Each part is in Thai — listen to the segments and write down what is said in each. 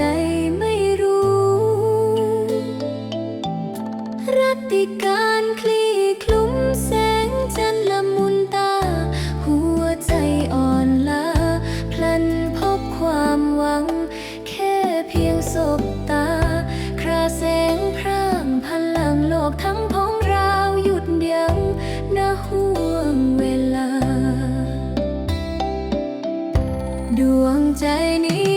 ใดไม่รู้ รัติการคลี่คลุ้มแสงจันทร์ละมุนตา หัวใจอ่อนล้าพลันพบความหวัง แค่เพียงสบตา คราแสงพร่างพลังโลกทั้งพองราวหยุดเดียงนาห่วงเวลา ดวงใจนี้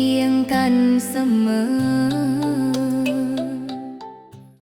เคียงกันเสมอ